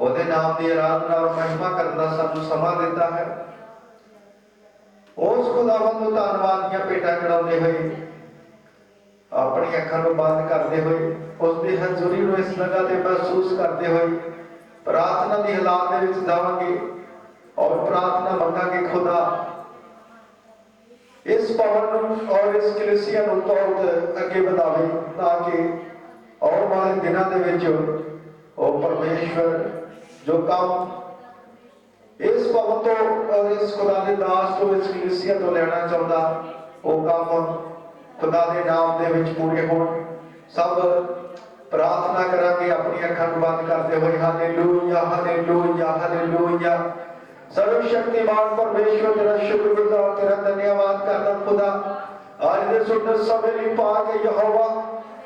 ਉਹਦੇ ਨਾਮ ਦੀ ਆਰਾਧਨਾ ਔਰ ਮਹਿਮਾ ਕਰਨ ਦਾ ਸਾਨੂੰ ਸਮਾਂ ਦਿੰਦਾ ਹੈ। ਉਸ ਖੁਦਾਵੰਦ ਨੂੰ ਧੰਨਵਾਦ ਦੀਆਂ ਭੇਟਾਂ ਚੜਾਉਂਦੇ ਹੋਏ ਆਪਣੀ ਅੱਖਾਂ ਨੂੰ ਬੰਦ ਕਰਦੇ ਹੋਏ ਉਸ ਦੀ ਹਜ਼ੂਰੀ ਨੂੰ ਇਸ ਜਗ੍ਹਾ ਤੇ ਮਹਿਸੂਸ ਕਰਦੇ ਹੋਏ, ਪ੍ਰਾਰਥਨਾ ਦੀ ਹਾਲਾਤ ਦੇ ਵਿੱਚ ਜਾਵਾਂਗੇ ਔਰ ਪ੍ਰਾਰਥਨਾ ਮੰਗਾਂਗੇ ਖੁਦਾ। ਇਸ ਭਵਨ ਨੂੰ ਔਰ ਇਸ ਕਲੀਸਿਆ ਨੂੰ ਤੌਰ ਅੱਗੇ ਵਧਾਵੇ ਤਾਂ ਕਿ ਆਉਣ ਵਾਲੇ ਦਿਨਾਂ ਦੇ ਵਿੱਚ ਉਹ ਪਰਮੇਸ਼ਵਰ ਜੋ ਕੰਮ ਇਸ ਭਵਨ ਤੋਂ ਔਰ ਇਸ ਖੁਦਾ ਦੇ ਦਾਸ ਤੋਂ, ਇਸ ਕਲੀਸਿਆ ਤੋਂ ਲੈਣਾ ਚਾਹੁੰਦਾ, ਉਹ ਕੰਮ ਖੁਦਾ ਦੇ ਨਾਮ ਦੇ ਵਿੱਚ ਪੂਰੇ ਹੋਣ। ਸਭ ਪ੍ਰਾਰਥਨਾ ਕਰਾਂਗੇ ਆਪਣੀ ਅੱਖਾਂ ਨੂੰ ਬੰਦ ਕਰਦੇ ਹੋਏ। Hallelujah hallelujah hallelujah. ਸਰਵ ਸ਼ਕਤੀਮਾਨ ਪਰਮੇਸ਼ਵਰ, ਤੇਰਾ ਸ਼ੁਕਰਗੁਜ਼ਾਰ, ਤੇਰਾ ਧੰਨਵਾਦ ਕਰਦਾ ਖੁਦਾ। ਅੱਜ ਦੇ ਸੁਣਨ ਸਮੇਂ ਲਈ ਪਾ ਕੇ ਯਹੋਵਾ,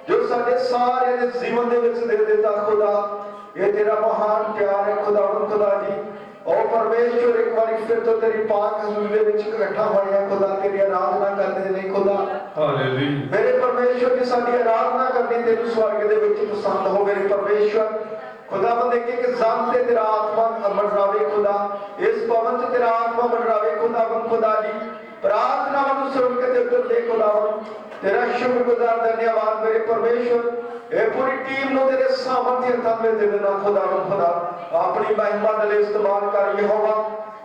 ਜੋ ਸਾਡੇ ਸਾਰਿਆਂ ਦੇ ਜੀਵਨ ਦੇ ਵਿੱਚ ਦੇ ਦਿੱਤਾ ਖੁਦਾ। ਇਹ ਤੇਰਾ ਮਹਾਨ ਪਿਆਰ ਹੈ ਖੁਦਾ ਖੁਦਾ ਜੀ। ਉਹ ਪਰਮੇਸ਼ਵਰ ਇੱਕ ਵਾਰੀ ਫਿਰ ਤੋਂ ਤੇਰੀ ਪਾਕ ਹਜ਼ੂਰੀ ਦੇ ਵਿੱਚ ਇਕੱਠਾ ਹੋਇਆ ਖੁਦਾ ਤੇਰੀ ਆਰਾਧਨਾ ਕਰਦੇ ਨੇ ਖੁਦਾ ਹਾਲੇਲੂਇਆ। ਮੇਰੇ ਪਰਮੇਸ਼ਵਰ ਦੀ ਸਾਡੀ ਆਰਾਧਨਾ ਕਰਨੀ ਤੈਨੂੰ ਸਵਰਗ ਦੇ ਵਿੱਚ ਪਸੰਦ ਹੋ ਮੇਰੇ ਪਰਮੇਸ਼ਵਰ। ਖੁਦਾਵੰਦ ਇੱਕ ਇੱਕ ਜ਼ਮ ਤੇ ਤੇਰਾ ਆਤਮਾ ਮੰਡਰਾਵੇ ਖੁਦਾ। ਇਸ ਭਵਨ ਚ ਤੇਰਾ ਆਤਮਾ ਮੰਡਰਾਵੇ ਖੁਦਾਵੰਦ ਖੁਦਾ ਜੀ। ਪ੍ਰਾਰਥਨਾ ਨੂੰ ਸੁਣ ਕੇ ਤੇ ਉੱਤਰ ਦੇ ਖੁਦਾਵੰਦ ਤੇਰਾ ਸ਼ੁਕਰਗੁਜ਼ਾਰ ਧੰਨਵਾਦ ਮੇਰੇ ਪਰਮੇਸ਼ਵਰ। ਇਹ ਪੂਰੀ ਟੀਮ ਨੂੰ ਤੇਰੇ ਸਾਹਮਣੇ ਹੱਥਾਂ ਵਿੱਚ ਦੇ ਦੇਣਾ ਖੁਦਾਵੰਦ ਖੁਦਾ। ਆਪਣੀ ਮਹਿਮਾ ਦੇ ਲਈ ਇਸਤੇਮਾਲ ਕਰ ਯਹੋਵਾ।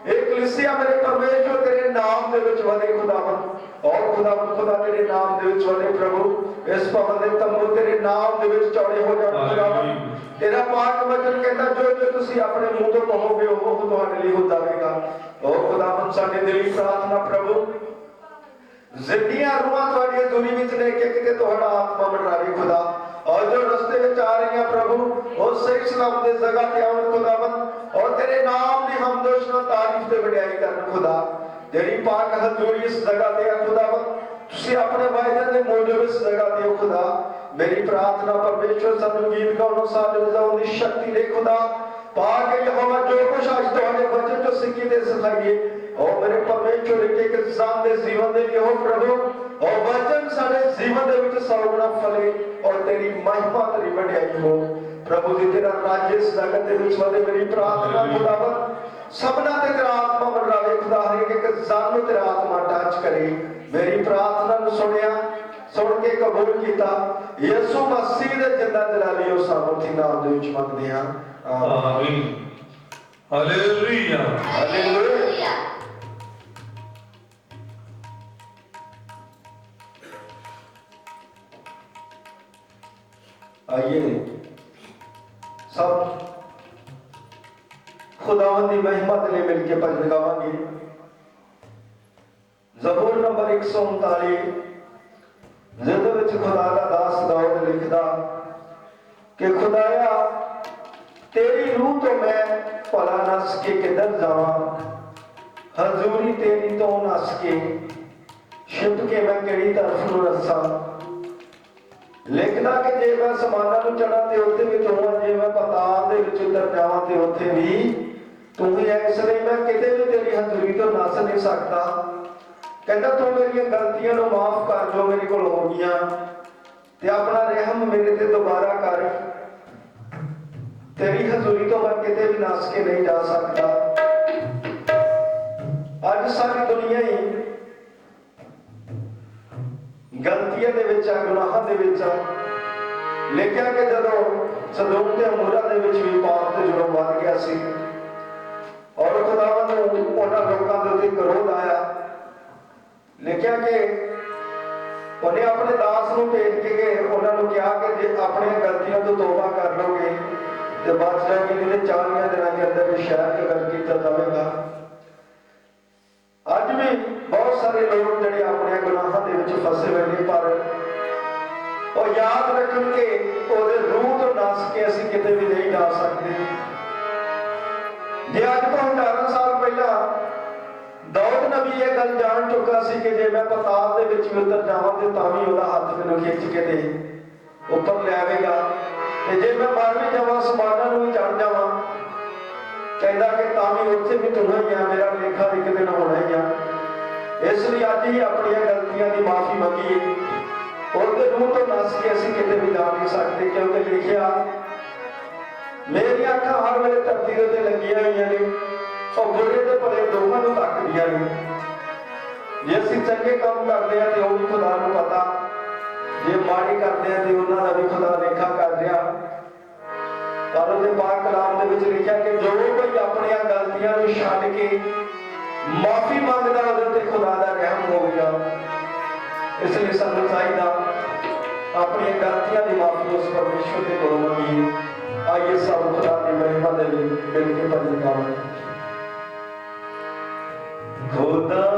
ਇਹ ਕਲੀਸਿਆ ਮੇਰੇ ਪਰਮੇਸ਼ਵਰ ਤੇਰੇ ਨਾਮ ਦੇ ਵਿੱਚ ਵਧੇ ਖੁਦਾਵੰਦ। ਔਰ ਖੁਦਾਵੰਦ ਖੁਦਾ ਤੇਰੇ ਨਾਮ ਦੇ ਵਿੱਚ ਵਧੇ ਪ੍ਰਭੂ। ਇਸ ਭਵਨ ਦੇ ਤੰਬੂ ਤੇਰੇ ਨਾਮ ਦੇ ਵਿੱਚ ਚੌੜੇ ਹੋ ਜਾਣ ਖੁਦਾਵੰਦ। ਤੇਰਾ ਪਾਕ ਵਚਨ ਕਹਿੰਦਾ ਜੋ ਜੋ ਤੁਸੀਂ ਆਪਣੇ ਮੂੰਹ ਤੋਂ ਕਹੋਗੇ ਉਹ ਤੁਹਾਡੇ ਲਈ ਹੋ ਜਾਵੇਗਾ ਉਹ ਖੁਦਾਵੰਦ ਸਾਡੇ ਦਿਲੀ ਪ੍ਰਾਰਥਨਾ ਪ੍ਰਭੂ। ਜ਼ਿੰਦੀਆਂ ਰੂਹਾਂ ਤੁਹਾਡੀਆਂ ਦੁਨੀ ਵਿੱਚ ਲੈ ਕੇ ਕਿਤੇ ਤੁਹਾਡਾ ਆਤਮਾ ਬਣਾਵੇ ਖੁਦਾ। ਔਰ ਜੋ ਰਸਤੇ ਵਿੱਚ ਆ ਰਹੀਆਂ ਪ੍ਰਭੂ ਉਹ ਸਹੀ ਸਲਾਮ ਦੇ ਜਗ੍ਹਾ ਤੇ ਆਉਣ ਖੁਦਾਵੰਦ ਔਰ ਤੇਰੇ ਨਾਮ ਦੀ ਹਮਦੋਸ਼ ਨਾਲ ਤਾਰੀਫ ਤੇ ਵਡਿਆਈ ਕਰਨ ਖੁਦਾ ਜਿਹੜੀ ਪਾਕ ਹਜ਼ੂਰੀ ਇਸ ਜਗ੍ਹਾ ਤੇ ਆ ਖੁਦਾਵੰਦ ਤੁਸੀਂ ਆਪਣੇ ਵਾਅਦੇ ਦੇ ਮੌਜੂਦ ਇਸ ਜਗ੍ਹਾ ਤੇ ਹੋ ਖੁਦਾ ਮੇਰੀ ਪ੍ਰਾਰਥਨਾ ਪਰਮੇਸ਼ਵਰ ਸਾਨੂੰ ਗੀਤ ਗਾਉਣ ਸਾਜ ਵਜਾਉਣ ਦੀ ਸ਼ਕਤੀ ਦੇ ਖੁਦਾ ਪਾ ਯਹੋਵਾ ਜੋ ਕੁਛ ਅੱਜ ਤੁਹਾਡੇ ਵਚਨ ਚੋਂ ਸਿੱਖੀ ਦੇ ਸਿਖਾਈਏ ਉਹ ਮੇਰੇ ਪਰਮੇਸ਼ਵਰ ਇੱਕ ਇੱਕ ਇਨਸਾਨ ਦੇ ਜੀਵਨ ਦੇ ਲਈ ਉਹ ਪ੍ਰਭੂ ਉਹ ਵਚਨ ਸਾਡੇ ਜੀਵਨ ਦੇ ਵਿੱਚ ਸੌਗਣਾ ਫਲੇ ਔਰ ਤੇਰੀ ਮਹਿਮਾ ਤੇਰੀ ਵਡਿਆਈ ਹੋ। ਪ੍ਰਭੂ ਜੀ ਤੇਰਾ ਰਾਜ ਇਸ ਜਗਤ ਦੇ ਵਿੱਚ ਵਧੇ। ਮੇਰੀ ਪ੍ਰਾਰਥਨਾ ਖੁਦਾਵੰ ਸਭਨਾ ਤੇ ਤੇਰਾ ਆਤਮਾ ਮੰਡਰਾਵੇ ਖੁਦਾ ਹਰ ਇੱਕ ਜਾਨ ਨੂੰ ਤੇਰਾ ਆਤਮਾ ਟੱਚ ਕਰੇ। ਮੇਰੀ ਪ੍ਰਾਰਥਨਾ ਨੂੰ ਸੁਣਿਆ ਸੁਣ ਕੇ ਕਬੂਲ ਕੀਤਾ। ਯਿਸੂ ਮਸੀਹ ਦੇ ਜਿੰਦਾ ਜਲਾਲੀ ਉਹ ਸਾਮਰਥੀ ਨਾਮ ਦੇ ਵਿੱਚ ਮੰਗਦੇ ਹਾਂ। ਆਮੀਨ। ਹਾਲੇਲੂਇਆ ਹਾਲੇਲੂਇਆ ਆइए ਸਭ ਖੁਦਾਵੰਦ ਦੀ ਮਹਿਮਤ ਲਈ ਮਿਲ ਕੇ ਭਜਨ ਗਾਵਾਂਗੇ। ਜ਼ਬੂਰ ਨੰਬਰ 139 ਜ਼ਿੰਦਗੀ ਵਿੱਚ ਖੁਦਾ ਦਾ ਦਾਸ ਦਾਊਦ ਲਿਖਦਾ, ਕਿ ਖੁਦਾਇਆ, ਤੇਰੀ ਰੂਹ ਤੋਂ ਮੈਂ ਭਲਾ ਨਾ ਸਕੇ ਕਿੱਧਰ ਜਾਵਾਂ? ਹਜ਼ੂਰੀ ਤੇਰੀ ਤੋਂ ਨਾ ਸਕੇ ਛਿਪ ਕੇ ਮੈਂ ਕਿਹੜੀ ਤਰਫ ਨੂੰ ਰਸਾਂ ਲਿਖਦਾ ਕਿ ਜੇ ਮੈਂ ਸਮਾਨਾਂ ਨੂੰ ਚੜਾਂ ਤੇ ਉੱਥੇ ਵੀ ਤੂੰ ਜੇ ਮੈਂ ਪਤਾਲ ਦੇ ਵਿੱਚ ਉਤਰ ਜਾਵਾਂ ਤੇ ਉੱਥੇ ਵੀ ਤੂੰ ਹੀ ਹੈ ਇਸ ਲਈ ਮੈਂ ਕਿਤੇ ਵੀ ਤੇਰੀ ਹਜ਼ੂਰੀ ਤੋਂ ਨਸ ਨਹੀਂ ਸਕਦਾ। ਕਹਿੰਦਾ, ਤੂੰ ਮੇਰੀਆਂ ਗਲਤੀਆਂ ਨੂੰ ਮਾਫ ਕਰ ਜੋ, ਮੇਰੇ ਕੋਲ ਹੋ ਗਈਆਂ। ਤੇ ਆਪਣਾ ਰਹਿਮ ਮੇਰੇ ਤੇ ਦੁਬਾਰਾ ਕਰ। ਤੇਰੀ ਹਜ਼ੂਰੀ ਤੋਂ ਮੈਂ ਕਿਤੇ ਵੀ ਨੱਸ ਕੇ ਨਹੀਂ ਜਾ ਸਕਦਾ। ਅੱਜ ਸਾਰੀ ਦੁਨੀਆ ਹੀ ਗਲਤੀਆਂ ਦੇ ਵਿੱਚ ਆ, ਗੁਨਾਹਾਂ ਦੇ ਵਿੱਚ ਆ। ਲੇਕਿਨ ਕਿ ਜਦੋਂ ਸਦੋਮ ਤੇ ਅਮੂਰਾ ਦੇ ਵਿੱਚ ਵੀ ਪਾਪ ਤੇ ਜੁਰਮ ਵੱਧ ਗਿਆ ਸੀ, ਔਰ ਖੁਦਾਵੰਦ ਨੂੰ ਉਹਨਾਂ ਲੋਕਾਂ ਦੇ ਉੱਤੇ ਕਰੋਧ ਆਇਆ ਲਿਖਿਆ ਕਿ ਉਹਨੇ ਆਪਣੇ ਦਾਸ ਨੂੰ ਭੇਜ ਕੇ ਉਹਨਾਂ ਨੂੰ ਕਿਹਾ ਕਿ ਜੇ ਆਪਣੀਆਂ ਗਲਤੀਆਂ ਤੋਂ ਤੋਬਾ ਕਰ ਲਓਗੇ ਤੇ ਬਾਦਸ਼ਾਹ ਜਾਓਗੇ ਨੇ 40 ਦਿਨਾਂ ਦੇ ਅੰਦਰ ਵੀ ਸ਼ਹਿਰ ਤੇ ਗੱਲ ਕੀਤਾ ਜਾਵੇਗਾ ਅੱਜ ਵੀ ਬਹੁਤ ਸਾਰੇ ਲੋਕ ਜਿਹੜੇ ਆਪਣੇ ਗੁਨਾਹਾਂ ਦੇ ਵਿੱਚ ਫਸੇ ਹੋਏ ਨੇ, ਪਰ ਉਹ ਯਾਦ ਰੱਖਣ ਕਿ ਉਹਦੇ ਰੂਹ ਤੋਂ ਨਸ ਕੇ ਅਸੀਂ ਕਿਤੇ ਵੀ ਨਹੀਂ ਜਾ ਸਕਦੇ। ਜੇ ਅੱਜ ਤੋਂ ਹਜ਼ਾਰਾਂ ਸਾਲ ਪਹਿਲਾਂ ਦਾਊਦ ਨਬੀ ਇਹ ਗੱਲ ਜਾਣ ਚੁੱਕਾ ਸੀ ਕਿ ਜੇ ਮੈਂ ਪਤਾਲ ਦੇ ਵਿੱਚ ਵੀ ਉਤਰ ਜਾਵਾਂ ਤੇ ਤਾਂ ਵੀ ਉਹਦਾ ਹੱਥ ਮੈਨੂੰ ਖਿੱਚ ਕੇ ਦੇ ਉੱਪਰ ਲੈ ਆਵੇਗਾ। ਤੇ ਜੇ ਮੈਂ ਮਰ ਵੀ ਜਾਵਾਂ ਸਮਾਨਾਂ ਨੂੰ ਵੀ ਚੜ ਜਾਵਾਂ। ਕਹਿੰਦਾ ਕਿ ਤਾਂ ਵੀ ਉੱਥੇ ਵੀ ਤੂੰ ਹੀ ਆ, ਮੇਰਾ ਲੇਖਾ ਇੱਕ ਦਿਨ ਹੋਣਾ ਹੀ ਆ। ਇਸ ਲਈ ਅੱਜ ਹੀ ਆਪਣੀਆਂ ਗਲਤੀਆਂ ਦੀ ਮਾਫੀ ਮੰਗੀਏ। ਉਹਦੇ ਰੂਹ ਤੋਂ ਨਸ ਕੇ ਅਸੀਂ ਕਿਤੇ ਵੀ ਜਾ ਨਹੀਂ ਸਕਦੇ, ਕਿਉਂਕਿ ਲਿਖਿਆ, ਮੇਰੀਆਂ ਅੱਖਾਂ ਹਰ ਵੇਲੇ ਧਰਤੀ ਦੇ ਉੱਤੇ ਲੱਗੀਆਂ ਹੋਈਆਂ ਨੇ, ਉਹ ਬੁਰੇ ਤੇ ਭਲੇ ਦੋਵਾਂ ਨੂੰ ਤੱਕਦੀਆਂ ਨੇ। ਜੇ ਅਸੀਂ ਚੰਗੇ ਕੰਮ ਕਰਦੇ ਆ ਤੇ ਉਹ ਵੀ ਖੁਦਾ ਨੂੰ ਪਤਾ। ਜੇ ਮਾੜੀ ਕਰਦੇ ਆ ਤੇ ਉਹਨਾਂ ਦਾ ਵੀ ਖੁਦਾ ਲੇਖਾ ਕਰ ਰਿਹਾ ਪਰ ਉਹਦੇ ਪਾਕ ਕਲਾਮ ਦੇ ਵਿੱਚ ਲਿਖਿਆ ਕਿ ਜੋ ਕੋਈ ਆਪਣੀਆਂ ਗਲਤੀਆਂ ਨੂੰ ਛੱਡ ਕੇ ਮਾਫੀ ਮੰਗਦਾ ਉਹਦੇ ਤੇ ਖੁਦਾ ਦਾ ਰਹਿਮ ਹੋਵੇਗਾ ਇਸ ਲਈ ਸਾਨੂੰ ਚਾਹੀਦਾ ਆਪਣੀਆਂ ਗਲਤੀਆਂ ਦੀ ਮਾਫੀ ਉਸ ਪਰਮੇਸ਼ਵਰ ਦੇ ਕੋਲੋਂ ਮੰਗੀਏ। ਆਈਏ ਸਭ ਖੁਦਾ ਦੀ ਮਹਿਮਾ ਦੇ ਲਈ ਮਿਲ ਕੇ ਭਜਨ ਗਾਵਾਂਗੇ। ਖੁਦਾਇਆ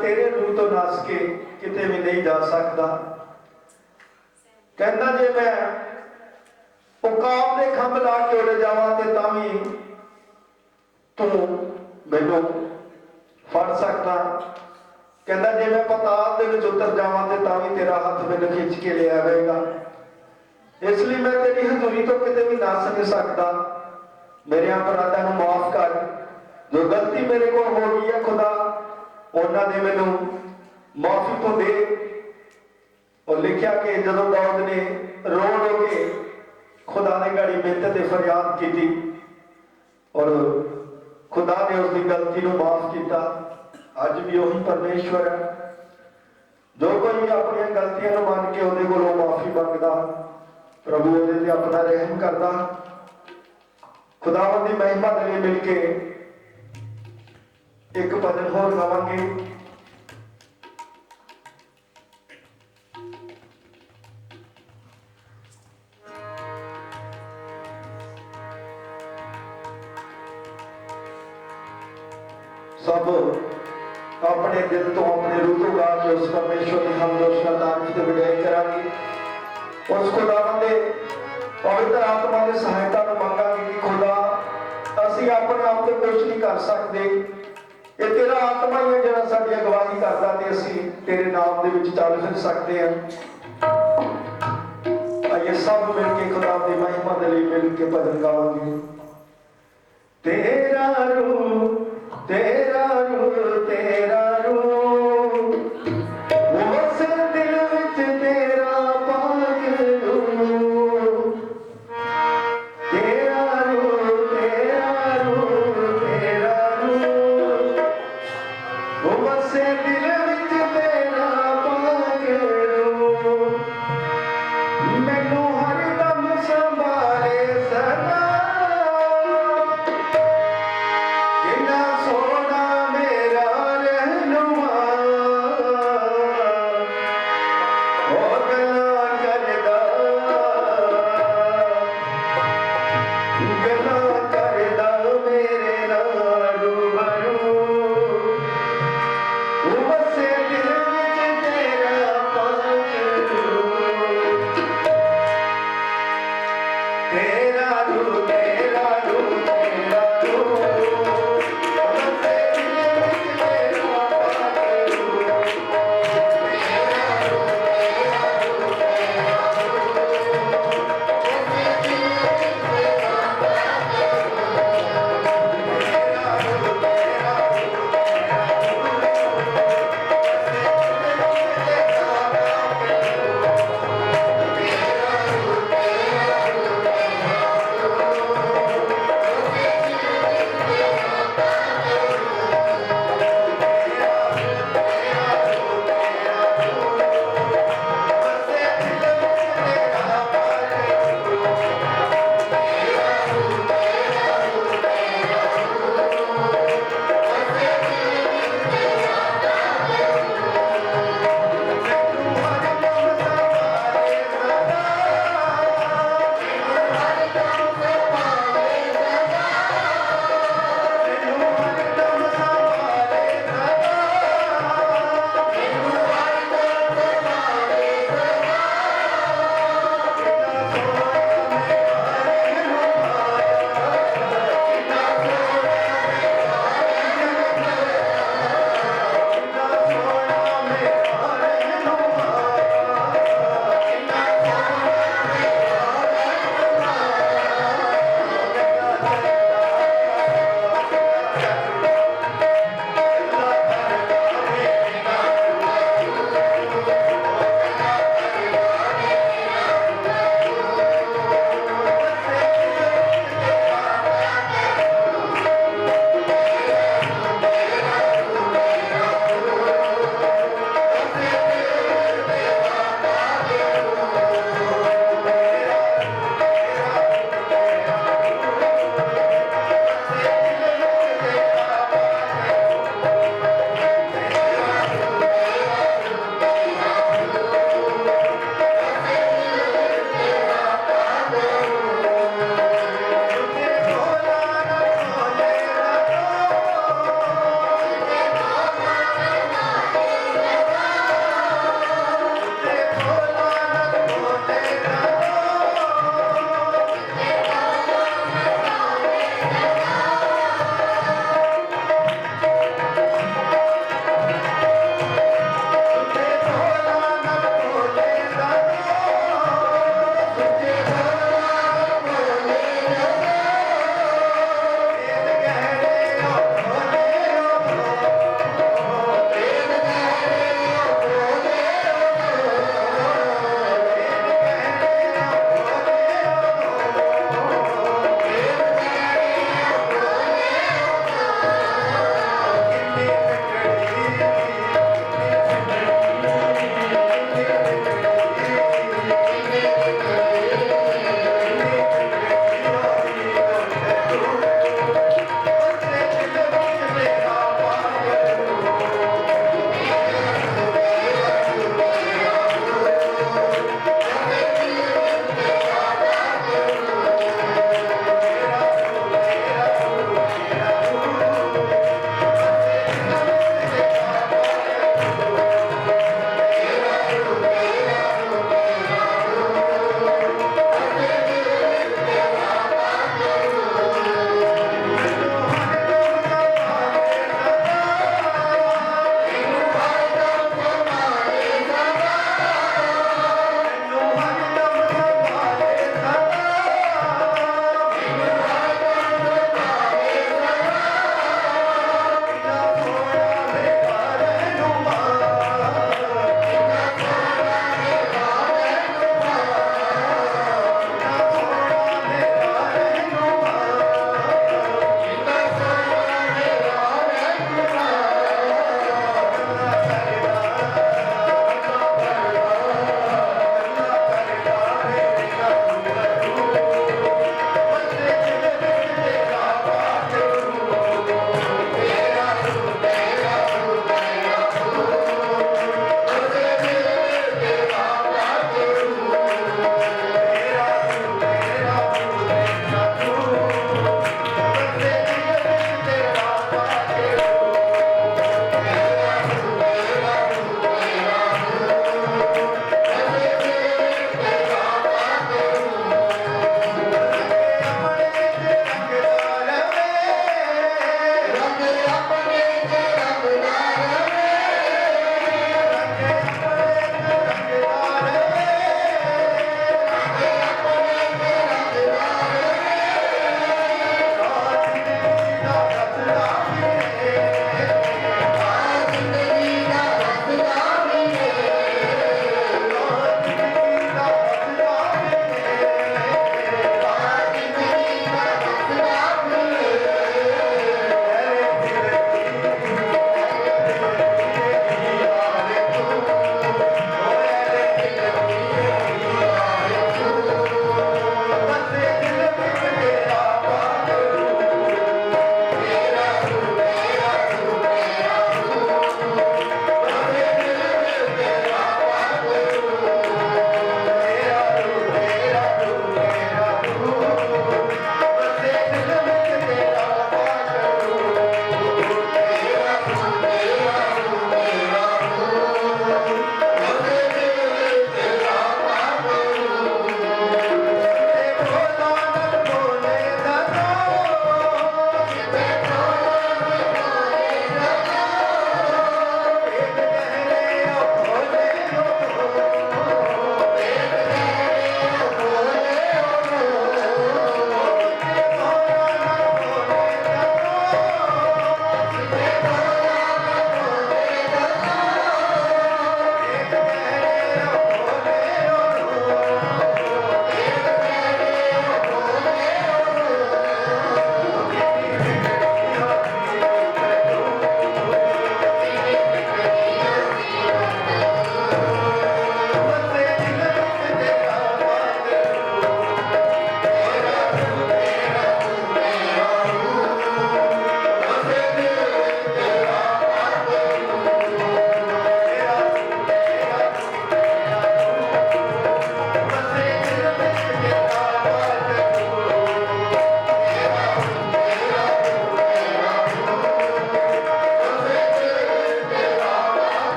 ਤੇਰੇ ਰੂਹ ਤੋਂ ਨਸ ਕੇ ਕਿਤੇ ਵੀ ਨਹੀਂ ਜਾ ਸਕਦਾ। ਕਹਿੰਦਾ ਜੇ ਮੈਂ ਉਕਾਬ ਦੇ ਖੰਭ ਲਾ ਕੇ ਉੱਡ ਜਾਵਾਂ ਤੇ ਤਾਂ ਵੀ ਤੂੰ ਮੈਨੂੰ ਫੜ ਸਕਦਾ। ਕਹਿੰਦਾ ਜੇ ਮੈਂ ਪਤਾਲ ਦੇ ਵਿੱਚ ਉਤਰ ਜਾਵਾਂ ਤੇ ਤਾਂ ਵੀ ਤੇਰਾ ਹੱਥ ਮੈਨੂੰ ਖਿੱਚ ਕੇ ਲੈ ਆਵੇਗਾ ਇਸ ਲਈ ਮੈਂ ਤੇਰੀ ਹਜ਼ੂਰੀ ਤੋਂ ਕਿਤੇ ਵੀ ਨਸ ਨਹੀਂ ਸਕਦਾ। ਮੇਰੇ ਅਪਰਾਧਾਂ ਨੂੰ ਮਾਫ ਕਰ। ਜੋ ਗਲਤੀ ਮੇਰੇ ਕੋਲ ਹੋ ਗਈ ਹੈ, ਖੁਦਾ ਉਹਨਾਂ ਨੇ ਮੈਨੂੰ ਮਾਫੀ ਤੋਂ ਦੇ ਉਹ ਲਿਖਿਆ ਕਿ ਜਦੋਂ ਦਾਊਦ ਨੇ ਰੋ ਰੋ ਕੇ ਖੁਦਾ ਦੇ ਗਾੜੀ ਮਿਹਨਤ ਤੇ ਫਰਿਆਦ ਕੀਤੀ ਔਰ ਖੁਦਾ ਨੇ ਉਸ ਦੀ ਗਲਤੀ ਨੂੰ ਮਾਫ ਕੀਤਾ। ਅੱਜ ਵੀ ਉਹੀ ਪਰਮੇਸ਼ਵਰ ਹੈ। ਜੋ ਕੋਈ ਆਪਣੀਆਂ ਗਲਤੀਆਂ ਨੂੰ ਮੰਨ ਕੇ ਉਹਦੇ ਕੋਲੋਂ ਮਾਫੀ ਮੰਗਦਾ, ਪ੍ਰਭੂ ਉਹਦੇ ਤੇ ਆਪਣਾ ਰਹਿਮ ਕਰਦਾ। ਖੁਦਾਵੰਦ ਦੀ ਮਹਿਮਾ ਦੇ ਲਈ ਮਿਲ ਕੇ ਇੱਕ ਭਜਨ ਹੋਰ ਗਾਵਾਂਗੇ ਸਭ ਆਪਣੇ ਦਿਲ ਤੋਂ ਆਪਣੇ ਰੂਹ ਤੋਂ ਗਾ ਕੇ ਉਸ ਪਰਮੇਸ਼ਵਰ ਦੀ ਹਮਦੋਸ਼ ਦਾ ਤਾਰੀਫ ਤੇ ਵਿਡਾਈ ਕਰਾਂਗੇ। ਉਸ ਖੁਦਾਵੰਦ ਦੇ ਪਵਿੱਤਰ ਆਤਮਾ ਦੀ ਸਹਾਇਤਾ ਨੂੰ ਮੰਗਾਂਗੇ ਕਿ ਖੁਦਾ, ਅਸੀਂ ਆਪਣੇ ਆਪ ਤੇ ਕੁਝ ਨਹੀਂ ਕਰ ਸਕਦੇ। ਸਕਦਾ ਤੇ ਅਸੀਂ, ਤੇਰੇ ਨਾਮ ਦੇ ਵਿੱਚ ਚੱਲ ਫਿਰ ਸਕਦੇ ਹਾਂ। ਆਈਏ ਸਭ ਮਿਲ ਕੇ ਖੁਦਾ ਦੀ ਮਹਿਮਾ ਦੇ ਲਈ ਮਿਲ ਕੇ ਭਜਨ ਗਾਵਾਂਗੇ। ਤੇਰਾ ਰੂਹ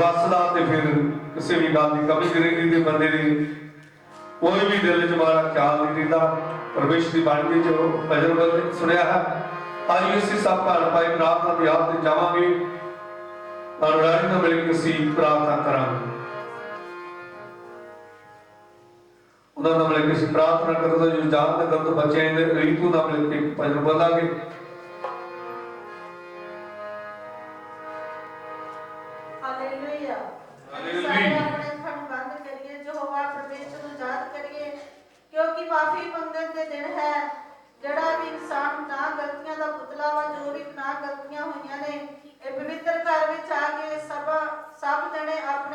ਵਸਦਾ ਤੇ ਫਿਰ ਕਿਸੇ ਵੀ ਗੱਲ ਦੀ ਕਮੀ ਨਹੀਂ ਰਹਿੰਦੀ ਤੇ ਬੰਦੇ ਦੀ ਕੋਈ ਵੀ ਦਿਲ 'ਚ ਮਾੜਾ ਖਿਆਲ ਨਹੀਂ ਰਹਿੰਦਾ। ਪ੍ਰਵੇਸ਼ ਦੀ ਬਾਣੀ ਵਿੱਚ ਉਹ ਭਜਨ ਬਲ ਸੁਣਿਆ ਹੈ। ਅੱਜ ਅਸੀਂ ਸਭ ਘਰ ਪਾਈ ਪ੍ਰਾਰਥਨਾ ਦੀ ਆਪ ਤੇ ਜਾਵਾਂਗੇ। ਅਨੁਰਾਗੀ ਨਾਲ ਮਿਲ ਕੇ ਅਸੀਂ ਪ੍ਰਾਰਥਨਾ ਕਰਾਂਗੇ। ਉਹਨਾਂ ਨਾਲ ਮਿਲ ਕੇ ਅਸੀਂ ਪ੍ਰਾਰਥਨਾ ਕਰਦੇ ਜੋ ਜਾਣ ਤੇ ਕਰਨ ਤੋਂ ਬੱਚਿਆਂ ਦੇ ਰੀਤੂ ਨਾਲ ਮਿਲ ਕੇ ਭਜਨ ਬੋਲਾਂਗੇ।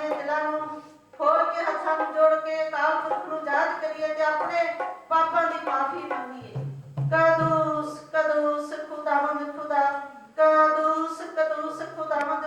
ਆਪਣੇ ਦਿਲਾਂ ਨੂੰ ਫੋੜ ਕੇ ਹੱਥਾਂ ਨੂੰ ਜੋੜ ਕੇ ਕਾਲ ਪੁਰਖ ਨੂੰ ਯਾਦ ਕਰੀਏ ਤੇ ਆਪਣੇ ਪਾਪਾਂ ਦੀ ਮਾਫੀ ਮੰਗੀਏ। ਕਦੂਸ ਕਦੂਸ ਖੁਦਾਵੰਦ ਖੁਦਾ, ਕਦੂਸ ਕਦੂਸ ਖੁਦਾਵੰਦ